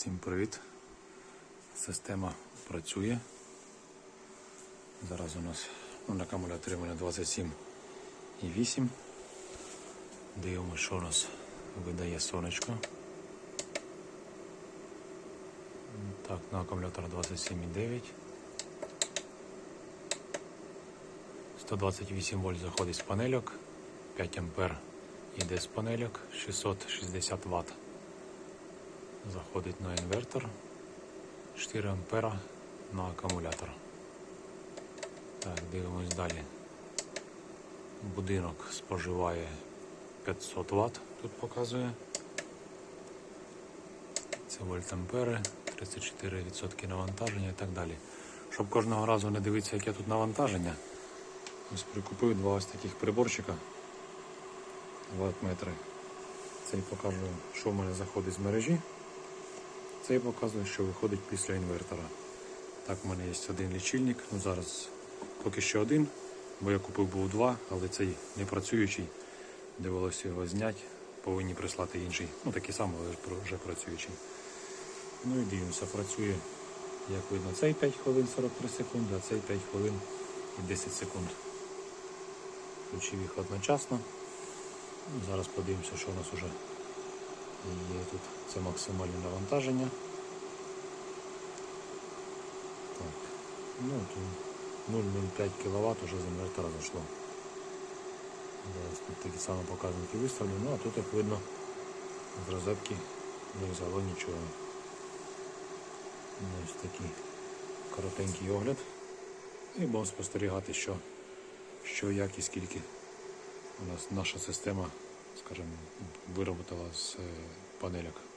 Всім привіт. Система працює. Зараз у нас ну, на акумуляторі у мене 27,8. Дивимося, що у нас видає сонечко. Так, на акумулятор 27,9. 128 вольт заходить з панельок, 5 ампер йде з панельок, 660 Вт заходить на інвертор, 4 ампера на акумулятор. Так, дивимось далі. Будинок споживає 500 Вт, тут показує. Це вольтампери, 34% навантаження і так далі. Щоб кожного разу не дивитися, яке тут навантаження, ось прикупив два ось таких приборчика ваттметри. Цей показує, що в мене заходить з мережі. Цей показує, що виходить після інвертора. Так, в мене є один лічильник. Ну, зараз поки що один, бо я купив був два, але цей не працюючий. Довелося його зняти, повинні прислати інший. Ну такий самий, але вже працюючий. Ну і дивимося, працює, як видно, цей 5 хвилин 43 секунди, а цей 5 хвилин і 10 секунд. Включив їх одночасно. Ну, Зараз подивимося, що у нас вже є тут. Це максимальне навантаження. Так. Ну, тут 0,05 кВт вже з інвертора зайшло. Зараз тут такі самі показники виставлю. Ну а тут, як видно, з розетки не взяло нічого. Ну, Ось такий коротенький огляд. І будемо спостерігати, що, що як і скільки у нас наша система, скажімо, виробила з е, панельок.